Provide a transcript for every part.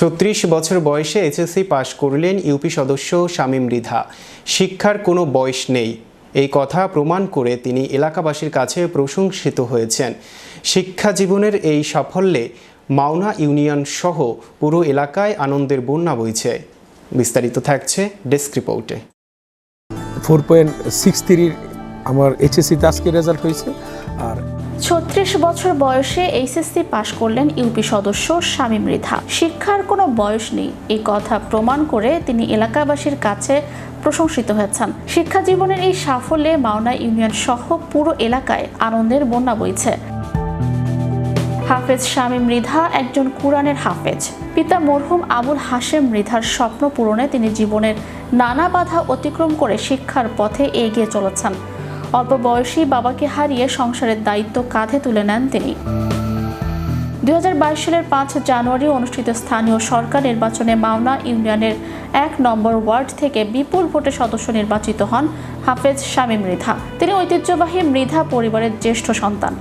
ছত্রিশ বছর বয়সে এইচএসসি পাশ করলেন ইউপি সদস্য শামীম রিধা। শিক্ষার কোনো বয়স নেই। এই কথা প্রমাণ করে তিনি এলাকাবাসীর কাছে প্রশংসিত হয়েছেন। শিক্ষা জীবনের এই সাফল্যে মাওনা ইউনিয়ন সহ পুরো এলাকায় আনন্দের বন্যা বইছে। বিস্তারিত থাকছে ডেস্ক রিপোর্টে। ফোর পয়েন্ট সিক্স থ্রির আমার এইচএসসিতে আজকে রেজাল্ট হয়েছে। আর ছত্রিশ বছর বয়সে এইচএসসি পাশ করলেন ইউপি সদস্য শামীম মৃধা। শিক্ষার কোনো বয়স নেই এই কথা প্রমাণ করে তিনি এলাকাবাসীর কাছে প্রশংসিত হয়েছেন। শিক্ষা জীবনের এই সাফল্যে মাওনা ইউনিয়ন সহ পুরো এলাকায় আনন্দের বন্যা বইছে। হাফেজ শামীম মৃধা একজন কুরআনের হাফেজ। পিতা মরহুম আবুল হাশেম মৃধার স্বপ্ন পূরণে তিনি জীবনের নানা বাধা অতিক্রম করে শিক্ষার পথে এগিয়ে চলেছেন। অল্প বয়সী বাবাকে হারিয়ে সংসারের দায়িত্ব কাঁধে তুলে নেন তিনি। দু হাজার বাইশ সালের পাঁচ জানুয়ারি অনুষ্ঠিত স্থানীয় সরকার নির্বাচনে মাওনা ইউনিয়নের এক নম্বর ওয়ার্ড থেকে বিপুল ভোটে সদস্য নির্বাচিত হন হাফেজ শামীম মৃধা। তিনি ঐতিহ্যবাহী মৃধা পরিবারের জ্যেষ্ঠ সন্তান।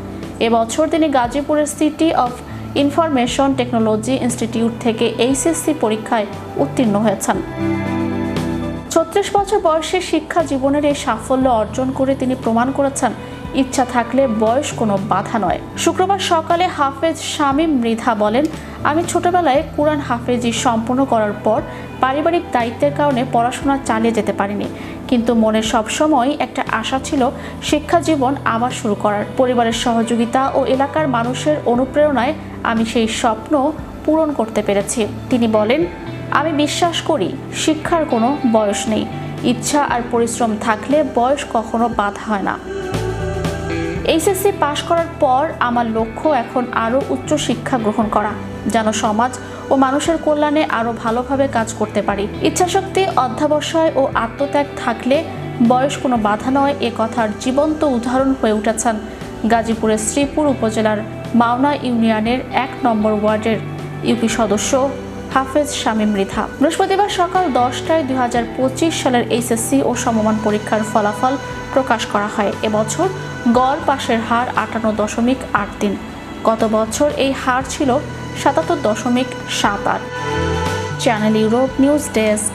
এবছর তিনি গাজীপুরের city of information technology institute থেকে এইচএসসি পরীক্ষায় উত্তীর্ণ হয়েছেন। ছত্রিশ বছর বয়সে শিক্ষা জীবনের এই সাফল্য অর্জন করে তিনি প্রমাণ করেছেন, ইচ্ছা থাকলে বয়স কোনো বাধা নয়। শুক্রবার সকালে হাফেজ শামীম মৃধা বলেন, আমি ছোটবেলায় কোরআন হাফেজি সম্পূর্ণ করার পর পারিবারিক দায়িত্বের কারণে পড়াশোনা চালিয়ে যেতে পারিনি। কিন্তু মনে সবসময় একটা আশা ছিল শিক্ষা জীবন আবার শুরু করার। পরিবারের সহযোগিতা ও এলাকার মানুষের অনুপ্রেরণায় আমি সেই স্বপ্ন পূরণ করতে পেরেছি। তিনি বলেন আমি বিশ্বাস করি, শিক্ষার কোনো বয়স নেই। ইচ্ছা আর পরিশ্রম থাকলে বয়স কখনো বাধা হয় না। এইচএসসি পাশ করার পর আমার লক্ষ্য এখন আরও উচ্চ শিক্ষা গ্রহণ করা, যেন সমাজ ও মানুষের কল্যাণে আরও ভালোভাবে কাজ করতে পারি। ইচ্ছাশক্তি, অধ্যাবসায় ও আত্মত্যাগ থাকলে বয়স কোনো বাধা নয়, এ কথার জীবন্ত উদাহরণ হয়ে উঠেছেন গাজীপুরের শ্রীপুর উপজেলার মাওনা ইউনিয়নের এক নম্বর ওয়ার্ডের ইউপি সদস্য হাফেজ শামীম মৃধা বৃহস্পতিবার সকাল দশটায় দুই হাজার পঁচিশ সালের এইচএসসি ও সমমান পরীক্ষার ফলাফল প্রকাশ করা হয়। এবছর গড় পাশের হার আটান্ন দশমিক আট তিন। গত বছর এই হার ছিল সাতাত্তর দশমিক সাত আট। Channel Europe news desk.